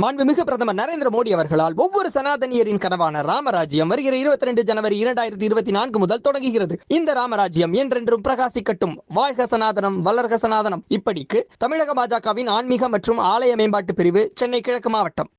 மாண்புமிகு பிரதமர் நரேந்திர மோடி அவர்களால் ஒவ்வொரு சனாதனியரின் கனவான ராமராஜ்யம் வருகிற இருபத்தி ரெண்டு ஜனவரி இரண்டாயிரத்தி இருபத்தி நான்கு முதல் தொடங்குகிறது. இந்த ராமராஜ்யம் என்றென்றும் பிரகாசிக்கட்டும். வாழ்க சனாதனம் வளர்க சனாதனம். இப்படிக்கு தமிழக பாஜகவின் ஆன்மீக மற்றும் ஆலய மேம்பாட்டு பிரிவு சென்னை கிழக்கு மாவட்டம்.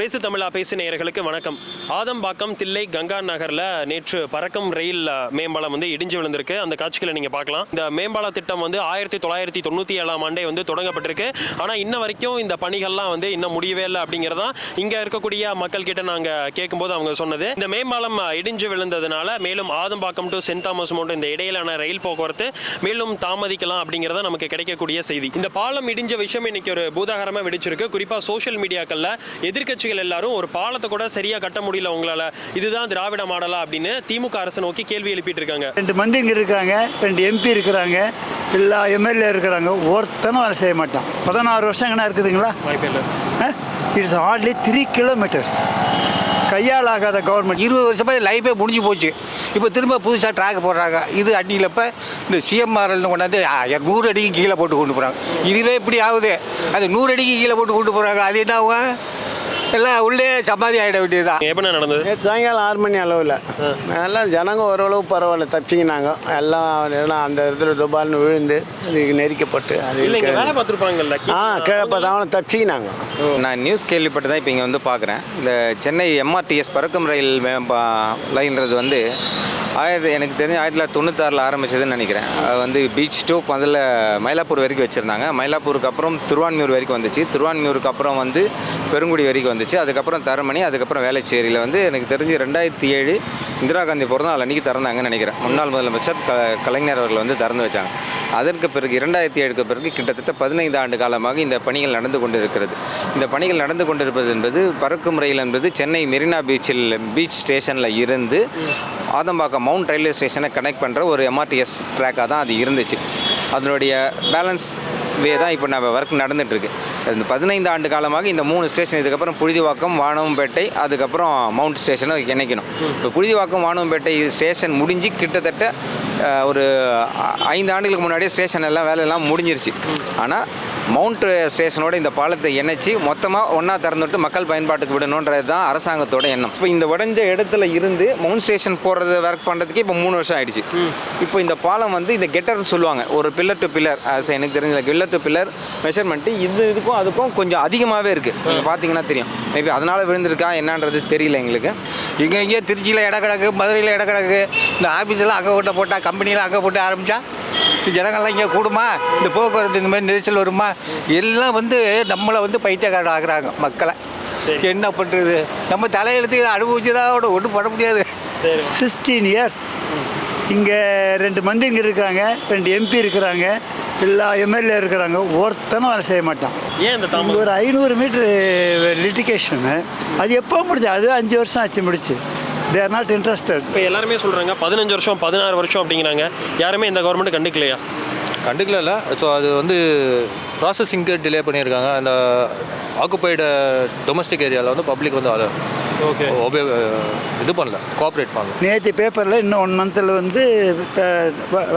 பேசு தமிழா பேசு நேயர்களுக்கு வணக்கம். ஆதம்பாக்கம் தில்லை கங்கா நகரில் நேற்று பறக்கும் ரயில் மேம்பாலம் வந்து இடிஞ்சு விழுந்திருக்கு. அந்த காட்சிகளை நீங்கள் பார்க்கலாம். இந்த மேம்பால திட்டம் வந்து ஆயிரத்தி தொள்ளாயிரத்தி தொண்ணூற்றி ஏழாம் ஆண்டே வந்து தொடங்கப்பட்டிருக்கு. ஆனால் இன்ன வரைக்கும் இந்த பணிகள்லாம் வந்து இன்னும் முடியவே இல்லை அப்படிங்கிறதா இங்கே இருக்கக்கூடிய மக்கள் கிட்ட நாங்கள் கேட்கும்போது அவங்க சொன்னது. இந்த மேம்பாலம் இடிஞ்சு விழுந்ததுனால மேலும் Adambakkam to St Thomas Mount இந்த இடையிலான ரயில் போக்குவரத்து மேலும் தாமதிக்கலாம் அப்படிங்கிறத நமக்கு கிடைக்கக்கூடிய செய்தி. இந்த பாலம் இடிஞ்ச விஷயம் இன்னைக்கு ஒரு பூதாகரமாக வெடிச்சிருக்கு. குறிப்பாக சோஷியல் மீடியாக்களில் எதிர்க்கட்சிகள் எல்லாரும் ஒரு பாலத்தை கூட சரியாக கட்ட முடியல உங்களால். இதுதான் திராவிட மாடலா அப்படின்னு திமுக அரசை நோக்கி கேள்வி எழுப்பிட்டு இருக்காங்க ரெண்டு மந்திரிங்க இருக்கிறாங்க ரெண்டு எம்பி இருக்கிறாங்க எல்லா எம்எல்ஏ இருக்கிறாங்க. ஒருத்தனும் வேலை செய்ய மாட்டான். பதினாறு வருஷம் எங்கன்னா இருக்குதுங்களா? வாய்ப்பே இல்லை. இட்ஸ் ஹார்ட்லி த்ரீ கிலோமீட்டர்ஸ் கையால் ஆகாத கவர்மெண்ட் இருபது வருஷமா லைஃபே முடிஞ்சு போச்சு. இப்போ திரும்ப புதுசாக ட்ராக் போடுறாங்க. இது அடியிலப்ப இந்த சிஎம்ஆர்எல்னு கொண்டாந்து நூறு அடிக்கு கீழே போட்டு கொண்டு போகிறாங்க இதுவே இப்படி ஆகுது. அது நூறு அடிக்கு கீழே போட்டு கொண்டு போகிறாங்க அது என்ன ஆகும்? எல்லாம் உள்ளே சமாதி ஆகிட வேண்டியதுதான். எப்போ நடந்தது? நேற்று சாயங்காலம் ஆறு மணி அளவில். எல்லாம் ஜனங்க ஓரளவு பரவாயில்ல தப்பிச்சிக்கினாங்க. எல்லாம் எல்லாம் அந்த இடத்துல துபால்னு விழுந்து அதுக்கு நெரிக்கப்பட்டு அது வேலை பார்த்துருப்பாங்கல்ல ஆ கீழே பார்த்தாலும் தப்பிச்சிக்கினாங்க. நான் நியூஸ் கேள்விப்பட்டு தான் இப்போ இங்கே வந்து பார்க்குறேன். இந்த சென்னை எம்ஆர்டிஎஸ் பறக்கும் ரயில் மேம்பா லைன்றது வந்து ஆயிரத்தி எனக்கு தெரிஞ்சு ஆயிரத்தி தொள்ளாயிரத்தி தொண்ணூத்தாறில் ஆரம்பிச்சதுன்னு நினைக்கிறேன். அது வந்து பீச் டு முதல்ல மயிலாப்பூர் வரைக்கும் வச்சுருந்தாங்க. மயிலாப்பூருக்கு அப்புறம் திருவான்மியூர் வரைக்கும் வந்துச்சு. திருவான்மியூருக்கு அப்புறம் வந்து பெருங்குடி வரைக்கும் வந்துச்சு. அதுக்கப்புறம் தரமணி அதுக்கப்புறம் வேளச்சேரியில் வந்து எனக்கு தெரிஞ்சு ரெண்டாயிரத்தி ஏழு இந்திரா காந்தி பிறந்த நாள் அன்றைக்கி திறந்தாங்கன்னு நினைக்கிறேன். முன்னாள் முதலமைச்சர் க கலைஞர் அவர்கள் வந்து திறந்து வச்சாங்க. அதற்கு பிறகு இரண்டாயிரத்தி ஏழுக்கு பிறகு கிட்டத்தட்ட பதினைந்து ஆண்டு காலமாக இந்த பணிகள் நடந்து கொண்டிருக்கிறது. இந்த பணிகள் நடந்து கொண்டிருப்பது என்பது பறக்கும் முறையில் என்பது சென்னை மெரினா பீச்சில் பீச் ஸ்டேஷனில் இருந்து ஆதம்பாக்கம் மவுண்ட் ரயில்வே ஸ்டேஷனை கனெக்ட் பண்ணுற ஒரு எம்ஆர்டிஎஸ் ட்ராக்காக தான் அது இருந்துச்சு. அதனுடைய பேலன்ஸ் வே தான் இப்போ நம்ம ஒர்க் நடந்துகிட்ருக்கு இந்த பதினைந்து ஆண்டு காலமாக இந்த மூணு ஸ்டேஷன் இதுக்கப்புறம் புழுதிவாக்கம் வானவம்பேட்டை அதுக்கப்புறம் மவுண்ட் ஸ்டேஷனை இணைக்கணும். இப்போ புழுதிவாக்கம் வானவம்பேட்டை ஸ்டேஷன் முடிஞ்சு கிட்டத்தட்ட ஒரு ஐந்து ஆண்டுகளுக்கு முன்னாடியே ஸ்டேஷன் எல்லாம் வேலையெல்லாம் முடிஞ்சிருச்சு. ஆனால் மவுண்ட் ஸ்டேஷனோட இந்த பாலத்தை இணைச்சி மொத்தமாக ஒன்றா திறந்துவிட்டு மக்கள் பயன்பாட்டுக்கு விடணுன்றது தான் அரசாங்கத்தோட எண்ணம். இப்போ இந்த உடஞ்ச இடத்துல இருந்து மவுண்ட் ஸ்டேஷன் போகிறது ஒர்க் பண்ணுறதுக்கு இப்போ மூணு வருஷம் ஆயிடுச்சு. இப்போ இந்த பாலம் வந்து இந்த கெட்டர்னு சொல்லுவாங்க. ஒரு பில்லர் டு பில்லர் எனக்கு தெரிஞ்ச பில்லர் டு பில்லர் மெஷர்மெண்ட்டு இது இதுக்கும் அதுக்கும் கொஞ்சம் அதிகமாகவே இருக்குது நீங்கள் பார்த்தீங்கன்னா தெரியும். மேபி அதனால் விழுந்திருக்கா என்னன்றது தெரியல எங்களுக்கு. இங்கே இங்கே திருச்சியில் இடம் கிடக்கு மதுரையில் இடம் கிடக்கு. இந்த ஆஃபீஸெல்லாம் போட்ட போட்டால் கம்பெனியில் அங்கே போட்டு ஆரம்பித்தா ஜனங்கள்லாம் இங்கே கூடுமா? இந்த போக்குவரத்து இந்த மாதிரி நெரிசல் வருமா? எல்லாம் வந்து நம்மளை வந்து பைத்தியக்காரன் ஆகுறாங்க மக்களை. என்ன பண்ணுறது நம்ம தலையெழுத்து இதை அனுபவிச்சு தான் ஒன்றும் பண்ண முடியாது. சிக்ஸ்டீன் இயர்ஸ் இங்கே ரெண்டு மந்திரிங்க இருக்கிறாங்க ரெண்டு எம்பி இருக்கிறாங்க எல்லா எம்எல்ஏ இருக்கிறாங்க. ஒருத்தனும் வேலை செய்ய மாட்டான். ஏன் ஒரு ஐநூறு மீட்ரு லிட்டிகேஷனு அது எப்போ முடிஞ்சு? அது அஞ்சு வருஷம் ஆச்சு முடிச்சு. தேர் நாட் இன்ட்ரெஸ்டட் இப்போ எல்லாருமே சொல்கிறாங்க பதினஞ்சு வருஷம் பதினாறு வருஷம் அப்படிங்கிறாங்க. யாருமே இந்த கவர்மெண்ட் கண்டுக்கலையா? கண்டுக்கல ஸோ அது வந்து ப்ராசஸிங்க்கு டிலே பண்ணியிருக்காங்க. அந்த ஆக்குப்பைடு டொமஸ்டிக் ஏரியாவில் வந்து பப்ளிக் வந்து அதை ஓகே இது பண்ணல. கோஆப்ரேட் பண்ணல. நேற்று பேப்பரில் இன்னும் ஒன் மந்தில் வந்து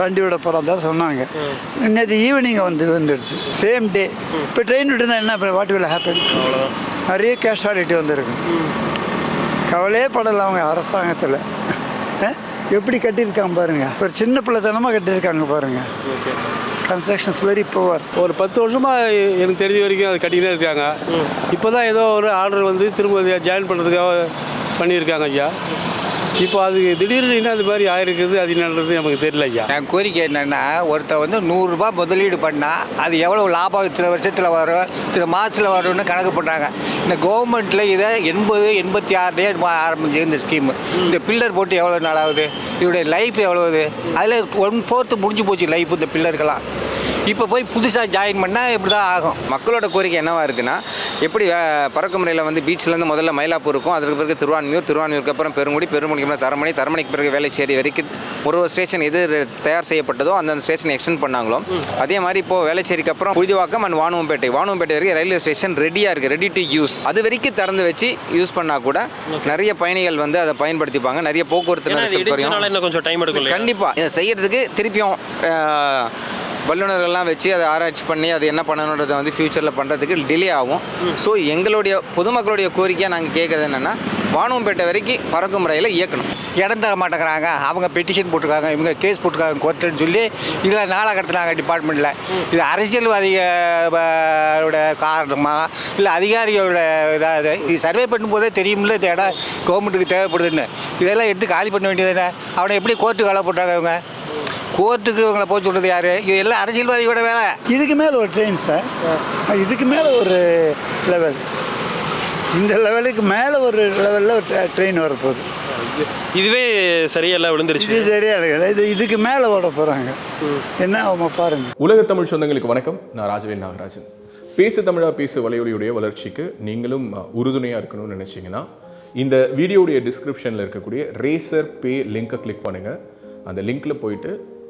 வண்டி விட போகிறதா சொன்னாங்க. நேற்று ஈவினிங் வந்து வந்துடுது. சேம் டே இப்போ ட்ரெயின் விட்டுருந்தா என்ன வாட் வில் ஹேப்பன் நிறைய கேஷுவாலிட்டி வந்திருக்கு. கவலையே படலை அவங்க அரசாங்கத்தில். எப்படி கட்டியிருக்காங்க பாருங்க. ஒரு சின்ன பிள்ளைத்தனமாக கட்டியிருக்காங்க பாருங்க. கன்ஸ்ட்ரக்ஷன்ஸ் வெரி புவர் ஒரு பத்து வருஷமா எனக்கு தெரிஞ்ச வரைக்கும் அது கட்டிக்கிட்டே இருக்காங்க. இப்போ தான் ஏதோ ஒரு ஆர்டர் வந்து திரும்ப ஜாயின் பண்ணுறதுக்காக பண்ணியிருக்காங்க ஐயா. இப்போ அது திடீர்னு என்ன அது மாதிரி ஆயிருக்குது அது என்னன்றது நமக்கு தெரியல ஐயா. என் கோரிக்கை என்னென்னா ஒருத்தர் வந்து நூறுரூபா முதலீடு பண்ணால் அது எவ்வளோ லாபம் இத்தனை வருஷத்தில் வரும் இத்தனை மாதத்தில் வரும்னு கணக்கு பண்ணுறாங்க இந்த கவர்மெண்ட்டில் இதை எண்பது எண்பத்தி ஆறுலேயே ஆரம்பிச்சு இந்த ஸ்கீமு இந்த பில்லர் போட்டு எவ்வளோ நாள் ஆகுது? இதோடைய லைஃப் எவ்வளோ அதில் ஒன் ஃபோர்த்து முடிஞ்சு போச்சு லைஃப் இந்த பில்லருக்கெல்லாம் இப்போ போய் புதுசாக ஜாயின் பண்ணால் இப்படி தான் ஆகும். மக்களோட கோரிக்கை என்னவா இருக்குன்னா எப்படி பறக்கும் முறையில் வந்து பீச்லேருந்து முதல்ல மயிலாப்பூருக்கும் அதுக்கு பிறகு திருவான்மியூர் திருவான்மியூருக்கு அப்புறம் பெருங்குடி பெருங்குடிக்கு அப்புறம் தரமணி தரமணிக்கு பிறகு வேலைச்சேரி வரைக்கும் ஒரு ஒரு ஸ்டேஷன் எது தயார் செய்யப்பட்டதோ அந்தந்த ஸ்டேஷன் எக்ஸ்டெண்ட் பண்ணாங்களோ அதே மாதிரி இப்போ வேலைச்சேரிக்கு அப்புறம் புழுதிவாக்கம் அண்ட் வானுவம்பேட்டை. வானுவம்பேட்டை வரைக்கும் ரயில்வே ஸ்டேஷன் ரெடியாக இருக்குது ரெடி டு யூஸ் அது வரைக்கும் திறந்து வச்சு யூஸ் பண்ணால் கூட நிறைய பயணிகள் வந்து அதை பயன்படுத்திப்பாங்க. நிறைய போக்குவரத்து குறையும். கொஞ்சம் டைம் எடுக்கும்? கண்டிப்பாக இதை செய்யறதுக்கு திருப்பியும் வல்லுநர்கள்லாம் வச்சு அதை ஆராய்ச்சி பண்ணி அது என்ன பண்ணணுன்றதை வந்து ஃப்யூச்சரில் பண்ணுறதுக்கு டிலே ஆகும். ஸோ எங்களுடைய பொதுமக்களுடைய கோரிக்கையாக நாங்கள் கேட்குறது என்னென்னா வானவம்பேட்டை வரைக்கும் பறக்கும் ரயிலை இயக்கணும். இடம் தர மாட்டேங்கிறாங்க. அவங்க பெட்டிஷன் போட்டிருக்காங்க. இவங்க கேஸ் போட்டிருக்காங்க கோர்ட்டுன்னு சொல்லி இதில் நாளாக கடத்துனாங்க டிபார்ட்மெண்ட்டில் இது அரசியல்வாதிகளோட காரணமா இல்லை அதிகாரிகளோட இதாக இது சர்வே பண்ணும்போதே தெரியும்ல இந்த இடம் கவர்மெண்ட்டுக்கு தேவைப்படுதுன்னு. இதெல்லாம் எடுத்து காலி பண்ண வேண்டியது அவனை எப்படி கோர்ட்டுக்கு வேலை போட்டாங்க இவங்க? கோர்ட்டுக்கு இவங்களை போய் சொல்கிறது யார்? இது எல்லாம் அரசியல்வாதியோட வேலை. இதுக்கு மேலே ஒரு ட்ரெயின் சார் இதுக்கு மேலே ஒரு லெவல் இந்த லெவலுக்கு மேலே ஒரு லெவலில் ட்ரெயின் வரப்போகுது. இதுவே சரியெல்லாம் விழுந்துருச்சு. இது சரியா இல்லை இது இதுக்கு மேலே ஓட போகிறாங்க என்ன அவங்க பாருங்க. உலக தமிழ் சொந்தங்களுக்கு வணக்கம். நான் ராஜவேல் நாகராஜன். பேசு தமிழா பேசு வலையொலியுடைய வளர்ச்சிக்கு நீங்களும் உறுதுணையாக இருக்கணும்னு நினச்சிங்கன்னா இந்த வீடியோடைய டிஸ்கிரிப்ஷனில் இருக்கக்கூடிய ரேசர் பே லிங்கை கிளிக் பண்ணுங்கள் அந்த லிங்க்கில் போயிட்டு